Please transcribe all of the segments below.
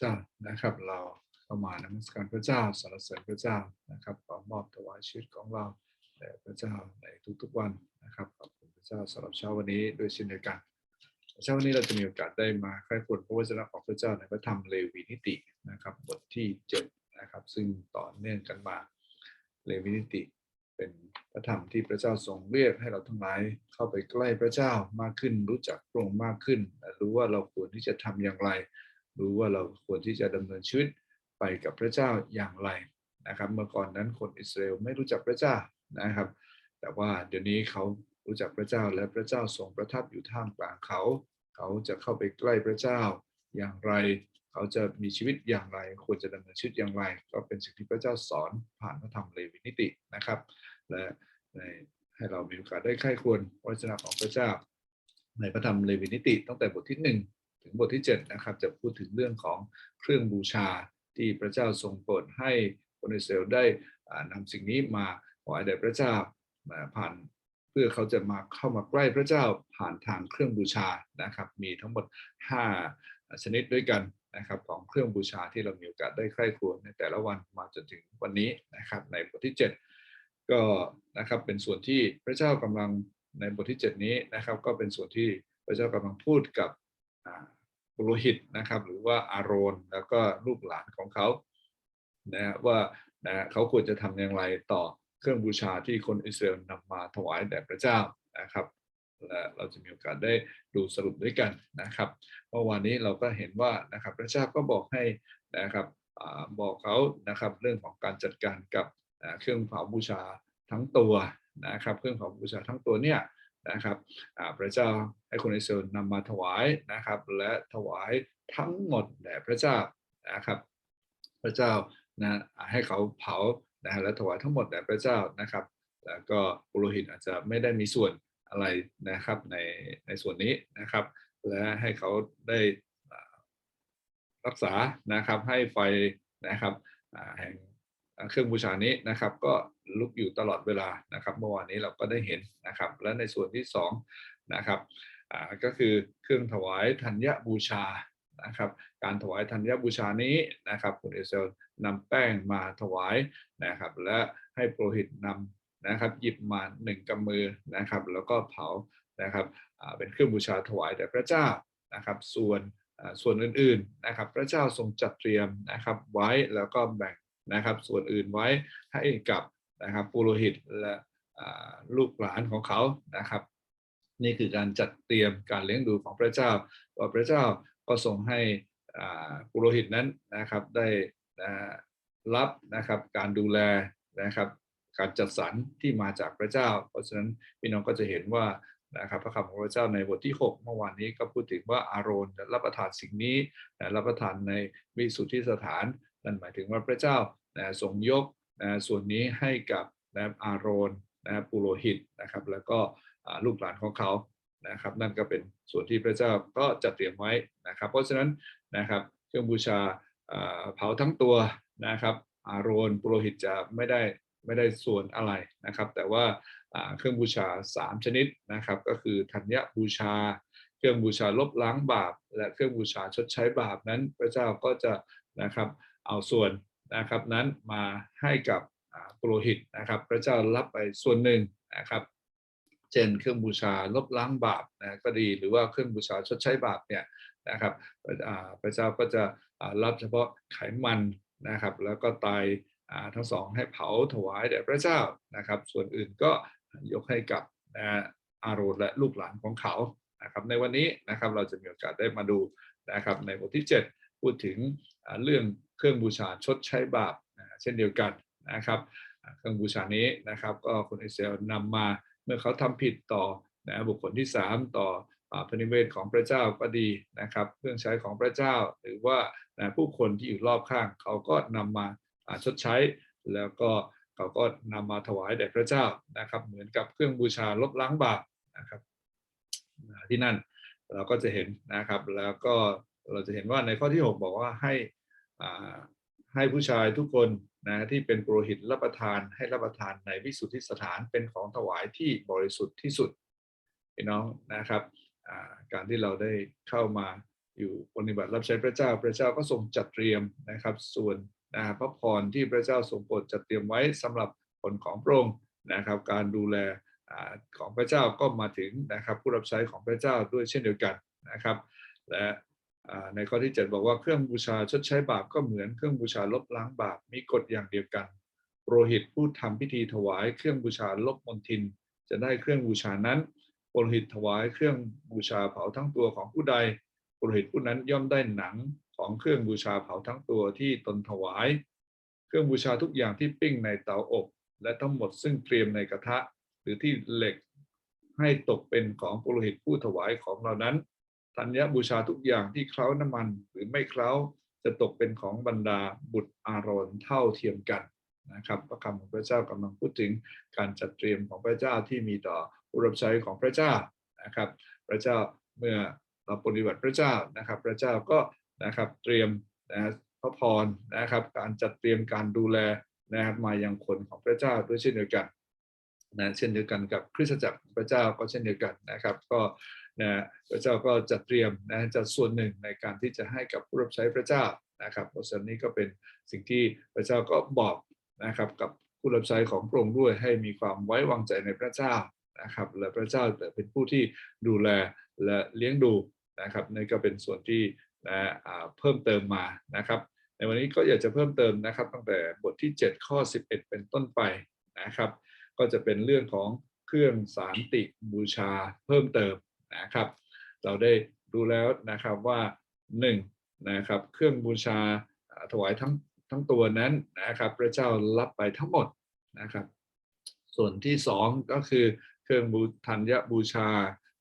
เจ้านะครับ เราเข้ามานมัสการพระเจ้าสรรเสริญพระเจ้านะครับขอมอบถวายชีวิตของเราแด่พระเจ้าในทุกๆวันนะครับขอบคุณพระเจ้าสำหรับเช้าวันนี้ด้วยเช่นเดียวกันเช้าวันนี้เราจะมีโอกาสได้มาใคร่ควญพระวจนะของพระเจ้าในพระธรรมเลวีนิตินะครับ บทที่เจ็ดนะครับ ซึ่งต่อเนื่องกันมาเลวีนิติเป็นพระธรรมที่พระเจ้าทรงเรียกให้เราทั้งหลายเข้าไปใกล้พระเจ้ามากขึ้น รู้จักพระองค์มากขึ้น รู้ว่าเราควรที่จะทำอย่างไร รู้ว่าเราควรที่จะดำเนินชีวิตไปกับพระเจ้าอย่างไรนะครับ เมื่อก่อนนั้นคนอิสราเอลไม่รู้จักพระเจ้านะครับ แต่ว่าเดี๋ยวนี้เขารู้จักพระเจ้าและพระเจ้าทรงประทับอยู่ท่ามกลางเขา เขาจะเข้าไปใกล้พระเจ้าอย่างไร เขาจะมีชีวิตอย่างไร ควรจะดำเนินชีวิตอย่างไร ก็เป็นสิ่งที่พระเจ้าสอนผ่านพระธรรมเลวีนิตินะครับ และในให้เรามีโอกาสได้ใคร่ควรพระวจนะของพระเจ้า ในพระธรรมเลวีนิติตั้งแต่บทที่1 ถึงบทที่7นะครับจะพูดถึงเรื่องของเครื่องบูชาที่พระเจ้าทรงโปรดให้คนอิสราเอลได้อ่านำสิ่งนี้มาถวายแด่พระเจ้าผ่านเพื่อเขาจะมาเข้ามาใกล้พระเจ้าผ่านทางเครื่องบูชานะครับ มีทั้งหมด 5 ชนิดด้วยกันนะครับของเครื่องบูชาที่เรามีโอกาสได้ใคร่ครวญในแต่ละวันมาจนถึงวันนี้นะครับในบทที่ 7 ก็นะครับเป็นส่วนที่พระเจ้ากำลังในบทที่ 7 นี้นะครับ ก็เป็นส่วนที่พระเจ้ากำลังพูดกับ ปุโรหิตนะครับหรือว่าอาโรนแล้วก็ลูกหลานของเขานะว่านะเขาควรจะทำอย่างไรต่อเครื่องบูชาที่คนอิสราเอลนำมาถวายแด่พระเจ้านะครับและเราจะมีโอกาสได้ดูสรุปด้วยกันนะครับเมื่อวานนี้เราก็เห็นว่านะครับพระเจ้าก็บอกให้นะครับอบอกเขานะครับเรื่องของการจัดการกับเครื่องเผาบูชาทั้งตัวนะครับ เครื่องเผาบูชาทั้งตัวเนี่ย นะครับพระเจ้าให้คนอิสราเอลนำมาถวายนะครับ และถวายทั้งหมดแด่พระเจ้านะครับ พระเจ้านะให้เขาเผานะฮะและถวายทั้งหมดแด่พระเจ้านะครับ แล้วก็ปุโรหิตอาจจะไม่ได้มีส่วนอะไรนะครับในในส่วนนี้นะครับ และให้เขาได้รักษานะครับให้ไฟนะครับแห่งเครื่องบูชานี้นะครับ ก็ ลุกอยู่ตลอดเวลานะครับ เมื่อวานนี้เราก็ได้เห็นนะครับ และในส่วนที่สองนะครับก็คือเครื่องถวายธัญบูชานะครับการถวายธัญบูชานี้นะครับคุณเอเซลนำแป้งมาถวายนะครับและให้โปรหิตนำนะครับหยิบมาหนึ่งกำมือนะครับแล้วก็เผานะครับเป็นเครื่องบูชาถวายแด่พระเจ้านะครับส่วนส่วนอื่นๆนะครับพระเจ้าทรงจัดเตรียมนะครับไว้แล้วก็แบ่งนะครับส่วนอื่นไว้ให้กับ นะครับปุโรหิตและลูกหลานของเขานะครับ นี่คือการจัดเตรียมการเลี้ยงดูของพระเจ้า ว่าพระเจ้าก็ทรงให้ปุโรหิตนั้นนะครับได้รับนะครับการดูแลนะครับการจัดสรรที่มาจากพระเจ้า เพราะฉะนั้นพี่น้องก็จะเห็นว่านะครับพระคำของพระเจ้าในบทที่ 6 เมื่อวานนี้ก็พูดถึงว่าอาโรนรับประทานสิ่งนี้รับประทานในวิสุทธิสถาน นั่นหมายถึงว่าพระเจ้าทรงยก นะส่วนนี้ให้กับนะอาโรนนะปุโรหิตนะครับ แล้วก็ลูกหลานของเขานะครับ นั่นก็เป็นส่วนที่พระเจ้าก็จัดเตรียมไว้นะครับ เพราะฉะนั้นนะครับเครื่องบูชาเผาทั้งตัวนะครับ อาโรนปุโรหิตจะไม่ได้ไม่ได้ส่วนอะไรนะครับ แต่ว่าเครื่องบูชา 3 ชนิดนะครับ ก็คือธัญบูชา เครื่องบูชาลบล้างบาป และเครื่องบูชาชดใช้บาปนั้น พระเจ้าก็จะนะครับเอาส่วน นะครับนั้นมาให้กับปุโรหิตนะครับพระเจ้ารับไปส่วนหนึ่งนะครับเช่นเครื่องบูชาลบล้างบาปนะก็ดีหรือว่าเครื่องบูชาชดใช้บาปเนี่ยนะครับพระเจ้าก็จะรับเฉพาะไขมันนะครับ แล้วก็ไตทั้งสองให้เผาถวายแด่พระเจ้านะครับ ส่วนอื่นก็ยกให้กับนะอาโรนและลูกหลานของเขานะครับในวันนี้นะครับเราจะมีโอกาสได้มาดูนะครับในบทที่ 7 พูดถึงเรื่อง เครื่องบูชาชดใช้บาปนะเช่นเดียวกันนะครับเครื่องบูชานี้นะครับก็คนอิสราเอลนำมาเมื่อเขาทำผิดต่อนะบุคคลที่ 3 ต่อพระนิเวศของพระเจ้าก็ดีนะครับ เครื่องใช้ของพระเจ้า หรือว่านะผู้คนที่อยู่รอบข้าง เขาก็นำมาชดใช้ แล้วก็เขาก็นำมาถวายแด่พระเจ้านะครับ เหมือนกับเครื่องบูชาลบล้างบาปนะครับที่นั่นเราก็จะเห็นนะครับ แล้วก็เราจะเห็นว่าในข้อที่ 6 บอกว่าให้ ให้ผู้ชายทุกคนนะที่เป็นปุโรหิตรับประทานให้รับประทานในวิสุทธิสถานเป็นของถวายที่บริสุทธิ์ที่สุดพี่น้องนะครับการที่เราได้เข้ามาอยู่ปฏิบัติรับใช้พระเจ้า พระเจ้าก็ทรงจัดเตรียมนะครับ ส่วนนะพระพรที่พระเจ้าทรงโปรดจัดเตรียมไว้สำหรับคนของพระองค์นะครับ การดูแลของพระเจ้าก็มาถึงนะครับ ผู้รับใช้ของพระเจ้าด้วยเช่นเดียวกันนะครับ และ ในข้อที่ 7 บอกว่าเครื่องบูชาชดใช้บาปก็เหมือนเครื่องบูชาลบล้างบาปมีกฎอย่างเดียวกันโปรหิตผู้ทำพิธีถวายเครื่องบูชาลบมนทิน จะได้เครื่องบูชานั้นโปรหิตถวายเครื่องบูชาเผาทั้งตัวของผู้ใดโปรหิตผู้นั้นย่อมได้หนังของเครื่องบูชาเผาทั้งตัวที่ตนถวาย เครื่องบูชาทุกอย่างที่ปิ้งในเตาอบ และทั้งหมดซึ่งเตรียมในกระทะ หรือที่เหล็กให้ตกเป็นของปุโรหิตผู้ถวายของเหล่านั้น ธัญบูชาทุกอย่างที่เคล้าน้ำมันหรือไม่เคล้าจะตกเป็นของบรรดาบุตรอารอนเท่าเทียมกันนะครับพระคำของพระเจ้ากำลังพูดถึงการจัดเตรียมของพระเจ้าที่มีต่อผู้รับใช้ของพระเจ้านะครับ พระเจ้าเมื่อเราปฏิบัติพระเจ้านะครับ พระเจ้าก็นะครับเตรียมนะพระพรนะครับ การจัดเตรียมการดูแลนะครับมายังคนของพระเจ้าด้วยเช่นเดียวกันนะเช่นเดียวกันกับคริสตจักรพระเจ้าก็เช่นเดียวกันนะครับ ก็ นะพระเจ้าก็จัดเตรียมนะจัดส่วนหนึ่งในการที่จะให้กับผู้รับใช้พระเจ้านะครับเพราะฉะนั้นนี้ก็เป็นสิ่งที่พระเจ้าก็บอกนะครับกับผู้รับใช้ของพระองค์ด้วยให้มีความไว้วางใจในพระเจ้านะครับและพระเจ้าเป็นผู้ที่ดูแลและเลี้ยงดูนะครับนี่ก็เป็นส่วนที่นะเพิ่มเติมมานะครับ ในวันนี้ก็อยากจะเพิ่มเติมนะครับ ตั้งแต่บทที่ 7 ข้อ 11 เป็นต้นไปนะครับ ก็จะเป็นเรื่องของเครื่องสารติบูชาเพิ่มเติม นะครับ เราได้ดูแล้วนะครับว่า1นะครับเครื่องบูชาถวายทั้งทั้งตัวนั้นนะครับพระเจ้ารับไปทั้งหมดนะครับ ส่วนที่ 2 ก็คือเครื่องบูธัญญบูชา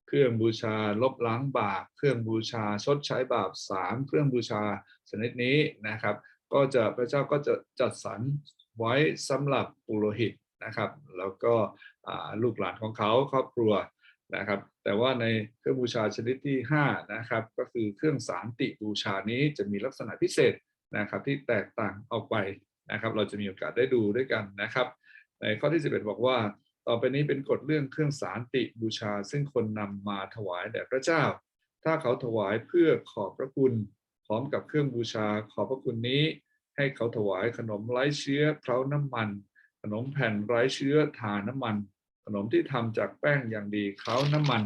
เครื่องบูชาลบล้างบาปเครื่องบูชาชดใช้บาปสามเครื่องบูชาชนิดนี้นะครับ ก็จะพระเจ้าก็จะจัดสรรไว้สำหรับปุโรหิตนะครับ แล้วก็ลูกหลานของเขาครอบครัว นะครับ แต่ว่าในเครื่องบูชาชนิดที่ 5 นะครับ ก็คือเครื่องสารติบูชานี้จะมีลักษณะพิเศษนะครับที่แตกต่างออกไปนะครับ เราจะมีโอกาสได้ดูด้วยกันนะครับ ในข้อที่ 11 บอกว่า ต่อไปนี้เป็นกฎเรื่องเครื่องสารติบูชา ซึ่งคนนำมาถวายแด่พระเจ้า ถ้าเขาถวายเพื่อขอบพระคุณ พร้อมกับเครื่องบูชาขอบพระคุณนี้ ให้เขาถวายขนมไร้เชื้อเคล้าน้ำมัน ขนมแผ่นไร้เชื้อทาน้ำมัน ขนมที่ทำจากแป้งอย่างดีเคล้าน้ำมัน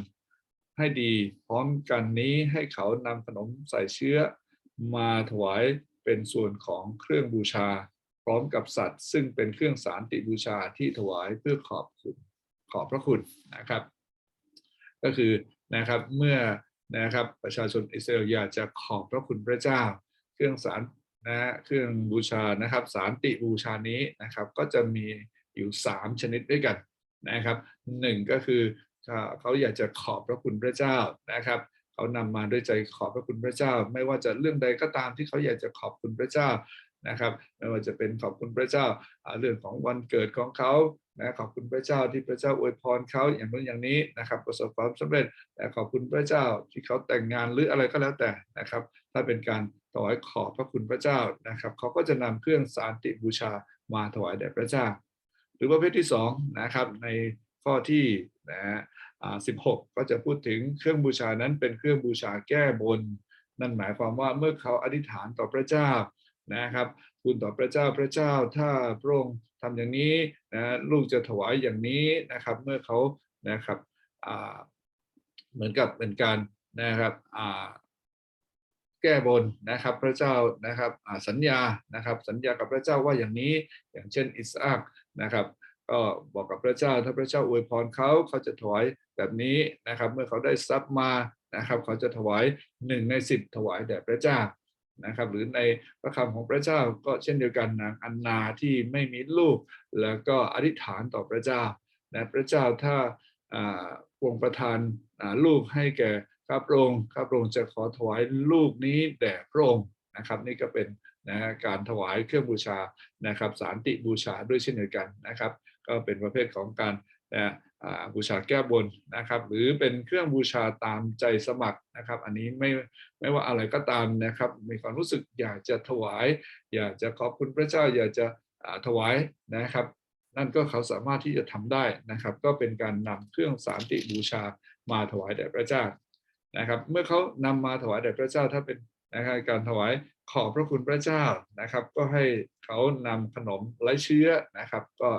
ให้ดีพร้อมกันนี้ให้เขานำขนมใส่เชื้อ มาถวายเป็นส่วนของเครื่องบูชา พร้อมกับสัตว์ ซึ่งเป็นเครื่องสารติบูชาที่ถวายเพื่อขอบคุณขอบพระคุณนะครับ ก็คือนะครับเมื่อนะครับประชาชนอิสราเอลอยากจะขอบพระคุณพระเจ้า เครื่องสารนะฮะเครื่องบูชานะครับสารติบูชานี้นะครับ ก็จะมีอยู่ 3 ชนิดด้วยกัน นะครับหนึ่งก็คือเขาอยากจะขอบพระคุณพระเจ้านะครับเขานำมาด้วยใจขอบพระคุณพระเจ้า ไม่ว่าจะเรื่องใดก็ตามที่เขาอยากจะขอบคุณพระเจ้านะครับ ไม่ว่าจะเป็นขอบคุณพระเจ้าเรื่องของวันเกิดของเขานะขอบคุณพระเจ้าที่พระเจ้าอวยพรเขาอย่างนู้นอย่างนี้นะครับ ประสบความสำเร็จแต่ขอบคุณพระเจ้าที่เขาแต่งงานหรืออะไรก็แล้วแต่นะครับ ถ้าเป็นการถวายขอบพระคุณพระเจ้านะครับเขาก็จะนำเครื่องสารติบูชามาถวายแด่พระเจ้า รือประเภทที่สองนะครับในข้อที่นะฮะอ่า16ก็จะพูดถึงเครื่องบูชานั้นเป็นเครื่องบูชาแก้บน นั่นหมายความว่าเมื่อเขาอธิษฐานต่อพระเจ้านะครับทูลต่อพระเจ้าพระเจ้าถ้าพระองค์ทำอย่างนี้นะลูกจะถวายอย่างนี้นะครับ เมื่อเขานะครับอ่าเหมือนกับเป็นการนะครับอ่าแก้บนนะครับพระเจ้านะครับอ่าสัญญานะครับสัญญากับพระเจ้าว่าอย่างนี้อย่างเช่นอิสอัค นะครับ ก็บอกกับพระเจ้าถ้าพระเจ้าอวยพรเขาเขาจะถวายแบบนี้นะครับ เมื่อเขาได้ทรัพย์มานะครับ เขาจะถวายหนึ่งในสิบถวายแด่พระเจ้านะครับ หรือในพระคำของพระเจ้าก็เช่นเดียวกันนางอันนาที่ไม่มีลูก แล้วก็อธิษฐานต่อพระเจ้านะพระเจ้าถ้าพวงประทานลูกให้แก่ข้าพระองค์ข้าพระองค์จะขอถวายลูกนี้แด่พระองค์นะครับ นี่ก็เป็น นะการถวายเครื่องบูชานะครับสารติบูชาด้วยเช่นเดียวกันนะครับ ก็เป็นประเภทของการนะบูชาแก้บนนะครับ หรือเป็นเครื่องบูชาตามใจสมัครนะครับ อันนี้ไม่ไม่ว่าอะไรก็ตามนะครับ มีความรู้สึกอยากจะถวาย อยากจะขอบคุณพระเจ้า อยากจะถวายนะครับ นั่นก็เขาสามารถที่จะทำได้นะครับ ก็เป็นการนำเครื่องสารติบูชามาถวายแด่พระเจ้านะครับ เมื่อเขานำมาถวายแด่พระเจ้าถ้าเป็น นะครับการถวายขอบพระคุณพระเจ้านะครับ ก็ให้เขานำขนมไร้เชื้อนะครับ ก็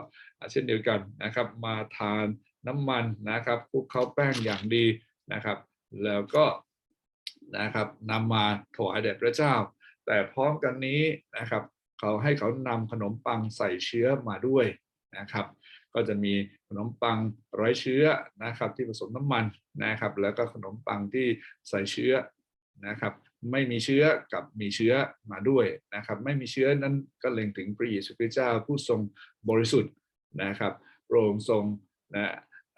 เช่นเดียวกันนะครับ มาทานน้ำมันนะครับคลุกเข้าแป้งอย่างดีนะครับ แล้วก็นะครับนำมาถวายแด่พระเจ้า แต่พร้อมกันนี้นะครับ เขาให้เขานำขนมปังใส่เชื้อมาด้วยนะครับ ก็จะมีขนมปังไร้เชื้อนะครับ ที่ผสมน้ำมันนะครับ แล้วก็ขนมปังที่ใส่เชื้อนะครับ ไม่มีเชื้อกับมีเชื้อมาด้วยนะครับ ไม่มีเชื้อนั้นก็เล็งถึงพระเยซูคริสต์เจ้าผู้ทรงบริสุทธิ์นะครับพระองทรงนะ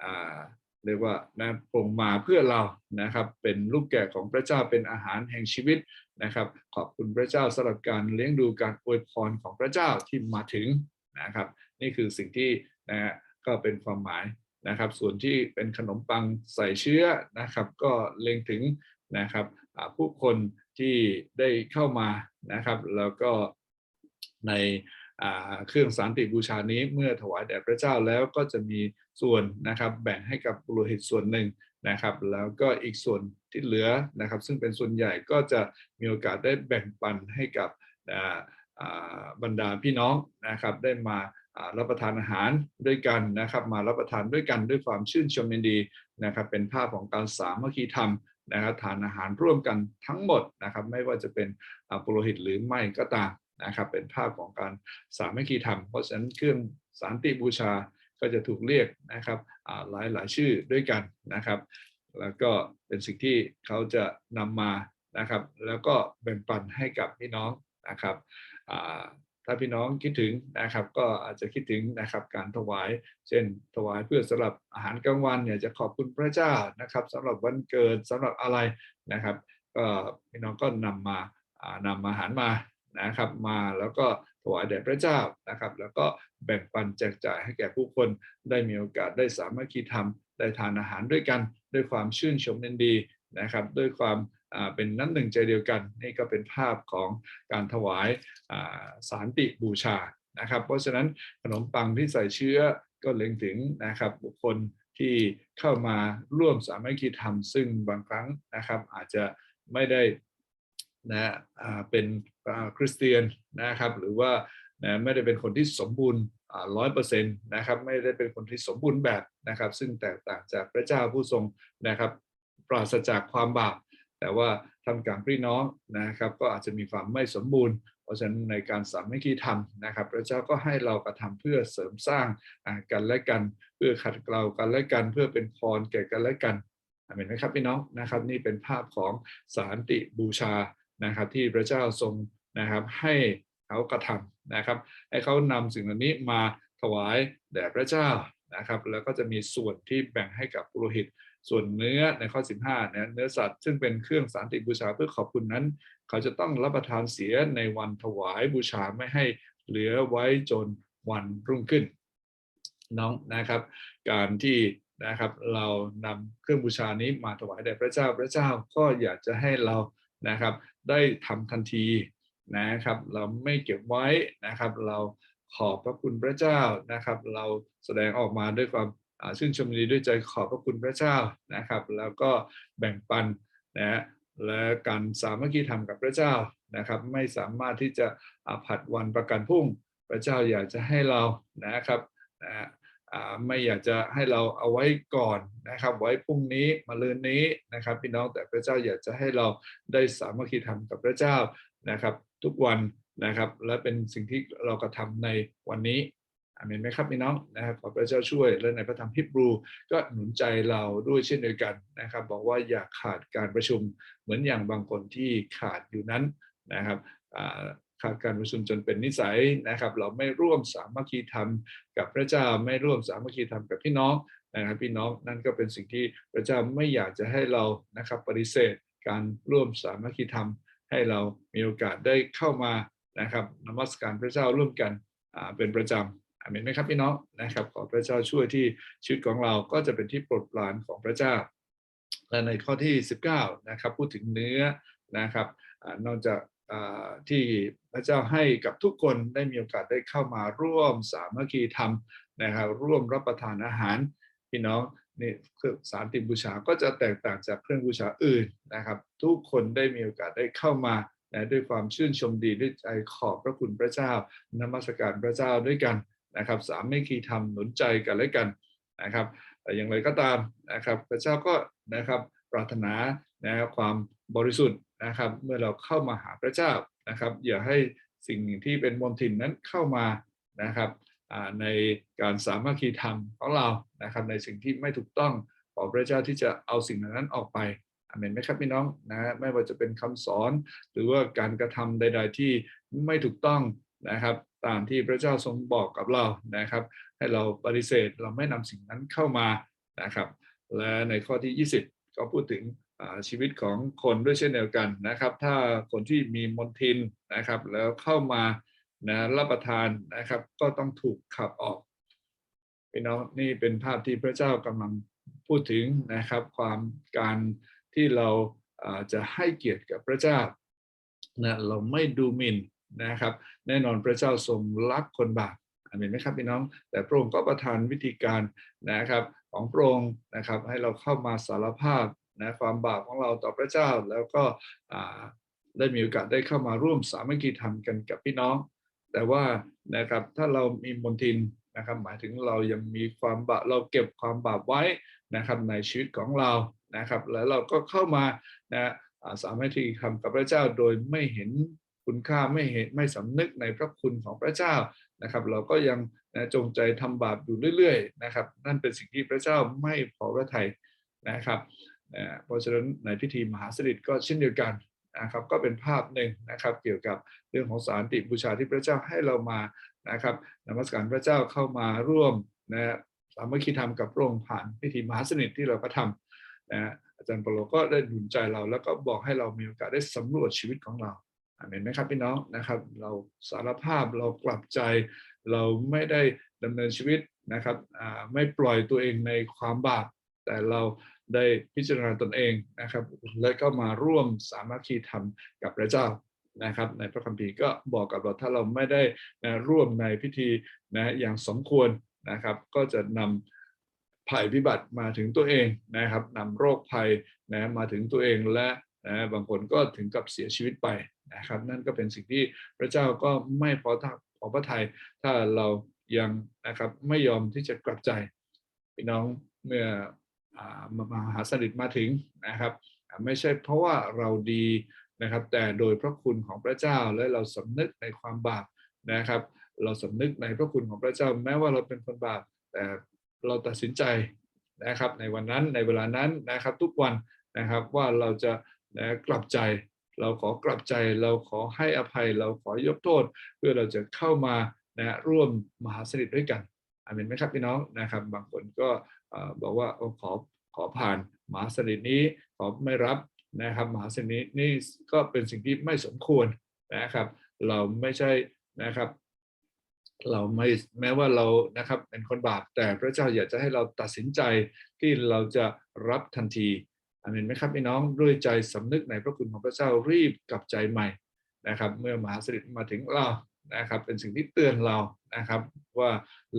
อ่าเรียกว่านะพระองมาเพื่อเรานะครับเป็นลูกแกะของพระเจ้าเป็นอาหารแห่งชีวิตนะครับ ขอบคุณพระเจ้าสำหรับการเลี้ยงดูการอวยพรของพระเจ้าที่มาถึงนะครับ นี่คือสิ่งที่นะฮะก็เป็นความหมายนะครับ ส่วนที่เป็นขนมปังใส่เชื้อนะครับ ก็เล็งถึง นะครับผู้คนที่ได้เข้ามานะครับ แล้วก็ในเครื่องสารติบูชานี้เมื่อถวายแด่พระเจ้าแล้วก็จะมีส่วนนะครับแบ่งให้กับปุโรหิตส่วนหนึ่งนะครับ แล้วก็อีกส่วนที่เหลือนะครับ ซึ่งเป็นส่วนใหญ่ก็จะมีโอกาสได้แบ่งปันให้กับบรรดาพี่น้องนะครับ ได้มาอ่ารับประทานอาหารด้วยกันนะครับ มารับประทานด้วยกันด้วยความชื่นชมยินดีนะครับ เป็นภาพของการสามัคคีธรรม นะครับทานอาหารร่วมกันทั้งหมดนะครับ ไม่ว่าจะเป็นปุโรหิตหรือไม่ก็ตามนะครับเป็นภาพของการสามัคคีธรรม เพราะฉะนั้นเครื่องสันติบูชาก็จะถูกเรียกนะครับหลายหลายชื่อด้วยกันนะครับ แล้วก็เป็นสิ่งที่เขาจะนำมานะครับ แล้วก็แบ่งปันให้กับพี่น้องนะครับ ถ้าพี่น้องคิดถึงนะครับ ก็อาจจะคิดถึงนะครับการถวาย เช่น ถวายเพื่อสำหรับอาหารกลางวันเนี่ยจะขอบคุณพระเจ้านะครับสำหรับวันเกิดสำหรับอะไรนะครับ ก็พี่น้องก็นำมาอ่านำอาหารมานะครับ มาแล้วก็ถวายแด่พระเจ้านะครับ แล้วก็แบ่งปันแจกจ่ายให้แก่ผู้คนได้มีโอกาสได้สามัคคีธรรมได้ทานอาหารด้วยกัน ด้วยความชื่นชมยินดีนะครับ ด้วยความ เป็นน้ำหนึ่งใจเดียวกัน นี่ก็เป็นภาพของการถวายสารติบูชานะครับ เพราะฉะนั้นขนมปังที่ใส่เชื้อก็เล็งถึงนะครับบุคคลที่เข้ามาร่วมสามัคคีธรรม ซึ่งบางครั้งนะครับอาจจะไม่ได้นะเป็นคริสเตียนนะครับ หรือว่านะไม่ได้เป็นคนที่สมบูรณ์ร้อยเปอร์เซ็นต์นะครับไม่ได้เป็นคนที่สมบูรณ์แบบนะครับ ซึ่งแตกต่างจากพระเจ้าผู้ทรงนะครับ ปราศจากความบาป แต่ว่าทำกลางพี่น้องนะครับ ก็อาจจะมีความไม่สมบูรณ์ เพราะฉะนั้นในการสามัคคีธรรมนะครับ พระเจ้าก็ให้เรากระทำเพื่อเสริมสร้างกันและกัน เพื่อขัดเกลากันและกัน เพื่อเป็นพรแก่กันและกันเห็นไหมครับพี่น้องนะครับ นี่เป็นภาพของสารติบูชานะครับ ที่พระเจ้าทรงนะครับให้เขากระทำนะครับ ให้เขานำสิ่งเหล่านี้มาถวายแด่พระเจ้านะครับ แล้วก็จะมีส่วนที่แบ่งให้กับปุโรหิต ส่วนเนื้อในข้อ 15เนี่ยเนื้อสัตว์ซึ่งเป็นเครื่องสารติบูชาเพื่อขอบคุณนั้น เขาจะต้องรับประทานเสียในวันถวายบูชาไม่ให้เหลือไว้จนวันรุ่งขึ้น น้องนะครับ การที่นะครับเรานำเครื่องบูชานี้มาถวายแด่พระเจ้าพระเจ้าก็อยากจะให้เรานะครับ ได้ทำทันทีนะครับ เราไม่เก็บไว้นะครับ เราขอบพระคุณพระเจ้านะครับ เราแสดงออกมาด้วยความ ชื่นชมนดีด้วยใจขอบพระคุณพระเจ้านะครับ แล้วก็แบ่งปันนะฮะและการสามัคคีธรรมกับพระเจ้านะครับ ไม่สามารถที่จะผัดวันประกันพรุ่ง พระเจ้าอยากจะให้เรานะครับนะฮะไม่อยากจะให้เราเอาไว้ก่อนนะครับ ไว้พรุ่งนี้มาลืนนี้นะครับ พี่น้องแต่พระเจ้าอยากจะให้เราได้สามัคคีธรรมกับพระเจ้านะครับ ทุกวันนะครับ และเป็นสิ่งที่เรากระทำในวันนี้ อาเมนไหมครับพี่น้องนะครับขอพระเจ้าช่วยและในพระธรรมฮิบรูก็หนุนใจเราด้วยเช่นเดียวกันนะครับ บอกว่าอย่าขาดการประชุมเหมือนอย่างบางคนที่ขาดอยู่นั้นนะครับขาดการประชุมจนเป็นนิสัยนะครับ เราไม่ร่วมสามัคคีธรรมกับพระเจ้าไม่ร่วมสามัคคีธรรมกับพี่น้องนะครับพี่น้องนั่นก็เป็นสิ่งที่พระเจ้าไม่อยากจะให้เรานะครับปฏิเสธการร่วมสามัคคีธรรม ให้เรามีโอกาสได้เข้ามานะครับนมัสการพระเจ้าร่วมกันเป็นประจำ เมนไหมครับพี่น้องนะครับขอพระเจ้าช่วยที่ชีวิตของเราก็จะเป็นที่โปรดปรานของพระเจ้า และในข้อที่ 19นะครับพูดถึงเนื้อนะครับอนอกจากที่พระเจ้าให้กับทุกคนได้มีโอกาสได้เข้ามาร่วมสามัคคีธรรมนะครับร่วมรับประทานอาหารพี่น้องนี่เครื่องสารติบูชาก็จะแตกต่างจากเครื่องบูชาอื่นนะครับ ทุกคนได้มีโอกาสได้เข้ามานะด้วยความชื่นชมดีด้วยใจขอบพระคุณพระเจ้านมัสการพระเจ้าด้วยกัน นะครับสามัคคีธรรมหนุนใจกันและกันนะครับแต่อย่างไรก็ตามนะครับพระเจ้าก็นะครับปรารถนานะครับความบริสุทธิ์นะครับ เมื่อเราเข้ามาหาพระเจ้านะครับ อย่าให้สิ่งที่เป็นมลทินนั้นเข้ามานะครับในการสามัคคีธรรมของเรานะครับ ในสิ่งที่ไม่ถูกต้องขอพระเจ้าที่จะเอาสิ่งนั้นออกไปอเมนไหมครับพี่น้องนะไม่ว่าจะเป็นคำสอนหรือว่าการกระทำใด ๆ ที่ไม่ถูกต้องนะครับ ตามที่พระเจ้าทรงบอกกับเรานะครับ ให้เราปฏิเสธเราไม่นำสิ่งนั้นเข้ามานะครับ และในข้อที่ 20 ก็พูดถึงชีวิตของคนด้วยเช่นเดียวกันนะครับ ถ้าคนที่มีมนทินนะครับ แล้วเข้ามานะรับประทานนะครับ ก็ต้องถูกขับออกพี่น้องนี่เป็นภาพที่พระเจ้ากำลังพูดถึงนะครับ ความการที่เราอ่าจะให้เกียรติกับพระเจ้านะเราไม่ดูหมิ่น นะครับ แน่นอนพระเจ้าทรงรักคนบาปอาเมนไหมครับพี่น้อง แต่พระองค์ก็ประทานวิธีการนะครับของพระองค์นะครับให้เราเข้ามาสารภาพนะความบาปของเราต่อพระเจ้าแล้วก็ได้มีโอกาสได้เข้ามาร่วมสามัคคีธรรมกันกับพี่น้อง แต่ว่านะครับถ้าเรามีมนทินนะครับหมายถึงเรายังมีความบาปเราเก็บความบาปไว้นะครับในชีวิตของเรานะครับ แล้วเราก็เข้ามานะอ่าสามัคคีธรรมกับพระเจ้าโดยไม่เห็น คุณค่าไม่เห็นไม่สำนึกในพระคุณของพระเจ้านะครับ เราก็ยังนะจงใจทำบาปอยู่เรื่อยๆนะครับ นั่นเป็นสิ่งที่พระเจ้าไม่พอพระทัยนะครับเพราะฉะนั้นในพิธีมหาสนิทก็เช่นเดียวกันนะครับก็เป็นภาพหนึ่งนะครับเกี่ยวกับเรื่องของสารติบูชาที่พระเจ้าให้เรามานะครับนมัสการพระเจ้าเข้ามาร่วมนะสามัคคีธรรมกับพระองค์ผ่านพิธีมหาสนิทที่เราก็ทำนะอาจารย์ปโลก็ได้หนุนใจเราแล้วก็บอกให้เรามีโอกาสได้สำรวจชีวิตของเรา เห็นไหมครับพี่น้องนะครับ เราสารภาพเรากลับใจ เราไม่ได้ดำเนินชีวิตนะครับไม่ปล่อยตัวเองในความบาปแต่เราได้พิจารณาตนเองนะครับ และก็มาร่วมสามัคคีธรรมกับพระเจ้านะครับ ในพระคัมภีร์ก็บอกกับเราถ้าเราไม่ได้นะร่วมในพิธีนะอย่างสมควรนะครับ ก็จะนำภัยพิบัติมาถึงตัวเองนะครับนำโรคภัยนะมาถึงตัวเองและ นะบางคนก็ถึงกับเสียชีวิตไปนะครับ นั่นก็เป็นสิ่งที่พระเจ้าก็ไม่พอทักพอพระทัยถ้าเรายังนะครับไม่ยอมที่จะกลับใจพี่น้องเมื่ออามหาสนิทมาถึงนะครับ ไม่ใช่เพราะว่าเราดีนะครับ แต่โดยพระคุณของพระเจ้าและเราสำนึกในความบาปนะครับ เราสำนึกในพระคุณของพระเจ้า แม้ว่าเราเป็นคนบาปแต่เราตัดสินใจนะครับ ในวันนั้นในเวลานั้นนะครับทุกวันนะครับว่าเราจะ นะกลับใจเราขอกลับใจเราขอให้อภัยเราขอยกโทษ เพื่อเราจะเข้ามานะร่วมมหาสนิทด้วยกันอาเมนไหมครับพี่น้องนะครับ บางคนก็บอกว่าขอขอผ่านมหาสนิทนี้ขอไม่รับนะครับมหาสนิทนี่ก็เป็นสิ่งที่ไม่สมควรนะครับ เราไม่ใช่นะครับ เราไม่แม้ว่าเรานะครับเป็นคนบาปแต่พระเจ้าอยากจะให้เราตัดสินใจที่เราจะรับทันที อเมนไหมครับพี่น้องด้วยใจสำนึกในพระคุณของพระเจ้ารีบกลับใจใหม่นะครับ เมื่อมหาสนิทมาถึงเรานะครับ เป็นสิ่งที่เตือนเรานะครับ ว่า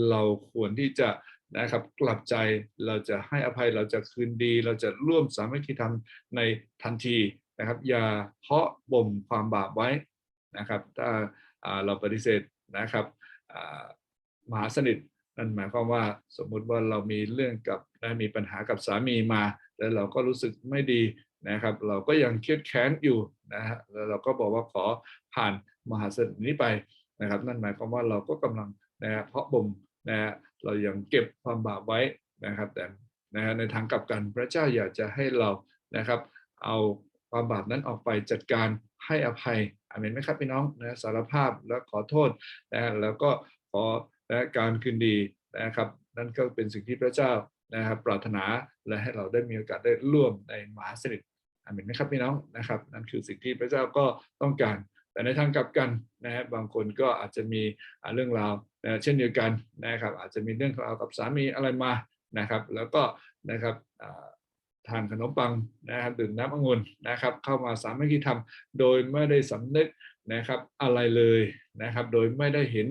เราควรที่จะนะครับ กลับใจเราจะให้อภัยเราจะคืนดี เราจะร่วมสามัคคีธรรมในทันทีนะครับ อย่าเพาะบ่มความบาปไว้นะครับ ถ้าเราปฏิเสธนะครับมหาสนิทนั่นหมายความว่าสมมุติว่าเรามีเรื่องกับนะมีปัญหากับสามีมา แล้วเราก็รู้สึกไม่ดีนะครับ เราก็ยังเครียดแค้นอยู่นะฮะแล้วเราก็บอกว่าขอผ่านมหาสนนี้ไปนะครับ นั่นหมายความว่าเราก็กำลังนะฮะเพาะบ่มนะฮะเรายังเก็บความบาปไว้นะครับ แต่นะฮะในทางกลับกันพระเจ้าอยากจะให้เรานะครับ เอาความบาปนั้นออกไปจัดการให้อภัยอาเมนไหมครับพี่น้องนะสารภาพและขอโทษนะแล้วก็ขอนะการคืนดีนะครับ นั่นก็เป็นสิ่งที่พระเจ้า นะครับปรารถนาและให้เราได้มีโอกาสได้ร่วมในมหาสนิทอาเมนไหมครับพี่น้องนะครับ นั่นคือสิ่งที่พระเจ้าก็ต้องการ แต่ในทางกลับกันนะฮะบางคนก็อาจจะมีเรื่องราวนะเช่นเดียวกันนะครับ อาจจะมีเรื่องราวกับสามีอะไรมานะครับ แล้วก็นะครับทานขนมปังนะครับดื่มน้ำองุ่นนะครับ เข้ามาสามัคคีธรรมโดยไม่ได้สำนึกนะครับอะไรเลยนะครับ โดยไม่ได้เห็น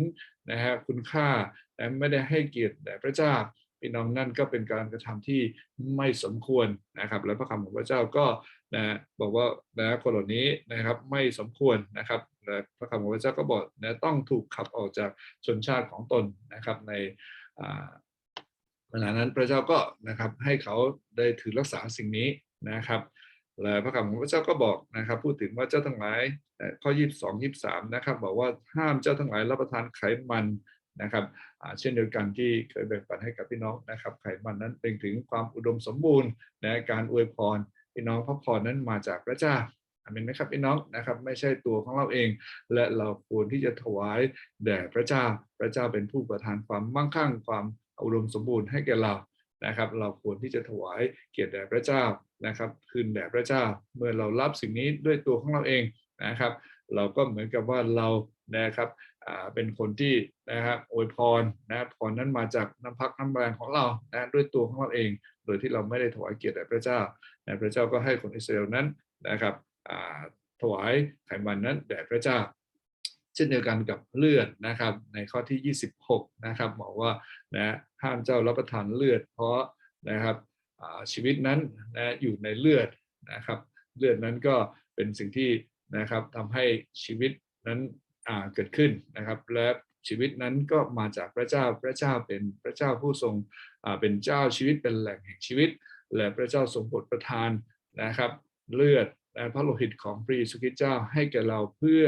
นะฮะคุณค่าและไม่ได้ให้เกียรติแด่พระเจ้า พี่น้องนั่นก็เป็นการกระทำที่ไม่สมควรนะครับ และพระคำของพระเจ้าก็นะบอกว่านะคนเหล่านี้นะครับไม่สมควรนะครับและพระคำของพระเจ้าก็บอกนะต้องถูกขับออกจากชนชาติของตนนะครับในอ่าเวลานั้นพระเจ้าก็นะครับให้เขาได้ถือรักษาสิ่งนี้นะครับและพระคำของพระเจ้าก็บอกนะครับ พูดถึงว่าเจ้าทั้งหลายเอ่อข้อ 22 23 นะครับ บอกว่าห้ามเจ้าทั้งหลายรับประทานไขมัน นะครับเช่นเดียวกันที่เคยแบ่งปันให้กับพี่น้องนะครับ ไขมันนั้นเป็นถึงความอุดมสมบูรณ์นะการอวยพรพี่น้องพระพรนั้นมาจากพระเจ้าอาเมนไหมครับพี่น้องนะครับไม่ใช่ตัวของเราเอง และเราควรที่จะถวายแด่พระเจ้า พระเจ้าเป็นผู้ประทานความมั่งคั่งความอุดมสมบูรณ์ให้แก่เรานะครับ เราควรที่จะถวายเกียรติแด่พระเจ้านะครับ คืนแด่พระเจ้าเมื่อเรารับสิ่งนี้ด้วยตัวของเราเองนะครับ เราก็เหมือนกับว่าเรานะครับ เป็นคนที่นะครับอวยพรนะพรนั้นมาจากน้ำพักน้ำแรงของเรานะด้วยตัวของเราเอง โดยที่เราไม่ได้ถวายเกียรติแด่พระเจ้านะพระเจ้าก็ให้คนอิสราเอลนั้นนะครับอ่าถวายไขมันนั้นแด่พระเจ้า เช่นเดียวกันกับเลือดนะครับ ในข้อที่ 26 นะครับบอกว่านะห้ามเจ้ารับประทานเลือด เพราะนะครับชีวิตนั้นนะอยู่ในเลือดนะครับ เลือดนั้นก็เป็นสิ่งที่นะครับทำให้ชีวิตนั้น เกิดขึ้นนะครับ และชีวิตนั้นก็มาจากพระเจ้าพระเจ้าเป็นพระเจ้าผู้ทรงเป็นเจ้าชีวิตเป็นแหล่งแห่งชีวิต และพระเจ้าทรงโปรดประทานนะครับ เลือดและพระโลหิตของพระเยซูคริสต์เจ้าให้แก่เราเพื่อ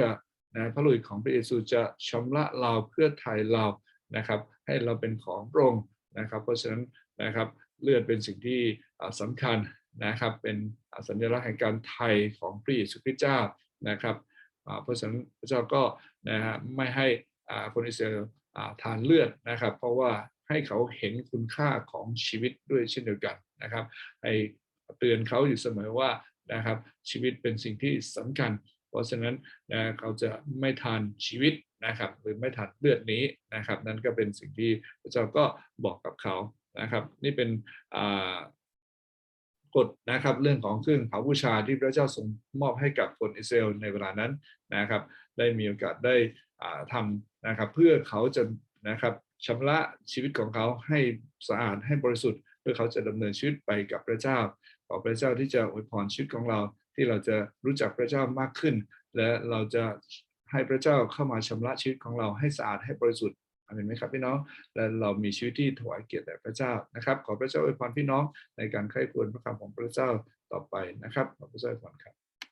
นะพระโลหิตของพระเยซูจะชำระเราเพื่อไถ่เรานะครับ ให้เราเป็นของพระองค์นะครับ เพราะฉะนั้นนะครับเลือดเป็นสิ่งที่อ่าสำคัญนะครับ เป็นสัญลักษณ์แห่งการไถ่ของพระเยซูคริสต์เจ้านะครับ เพราะฉะนั้นพระเจ้าก็นะฮะไม่ให้อ่าคนอิสราเอลอ่าทานเลือดนะครับ เพราะว่าให้เขาเห็นคุณค่าของชีวิตด้วยเช่นเดียวกันนะครับให้เตือนเขาอยู่เสมอว่านะครับชีวิตเป็นสิ่งที่สำคัญ เพราะฉะนั้นนะเขาจะไม่ทานชีวิตนะครับหรือไม่ทานเลือดนี้นะครับนั่นก็เป็นสิ่งที่พระเจ้าก็บอกกับเขานะครับ นี่เป็นอ่ากฎนะครับเรื่องของเครื่องเผาบูชาที่พระเจ้าทรงมอบให้กับคนอิสราเอลในเวลานั้น นะครับ ได้มีโอกาสได้ทำนะครับเพื่อเขาจะนะครับชำระชีวิตของเขาให้สะอาดให้บริสุทธิ์ เพื่อเขาจะดำเนินชีวิตไปกับพระเจ้า ขอพระเจ้าที่จะอวยพรชีวิตของเรา ที่เราจะรู้จักพระเจ้ามากขึ้น และเราจะให้พระเจ้าเข้ามาชำระชีวิตของเราให้สะอาดให้บริสุทธิ์อาเมนไหมครับพี่น้อง และเรามีชีวิตที่ถวายเกียรติแด่พระเจ้านะครับ ขอพระเจ้าอวยพรพี่น้องในการใคร่ควญพระคำของพระเจ้าต่อไปนะครับ ขอพระเจ้าอวยพรครับ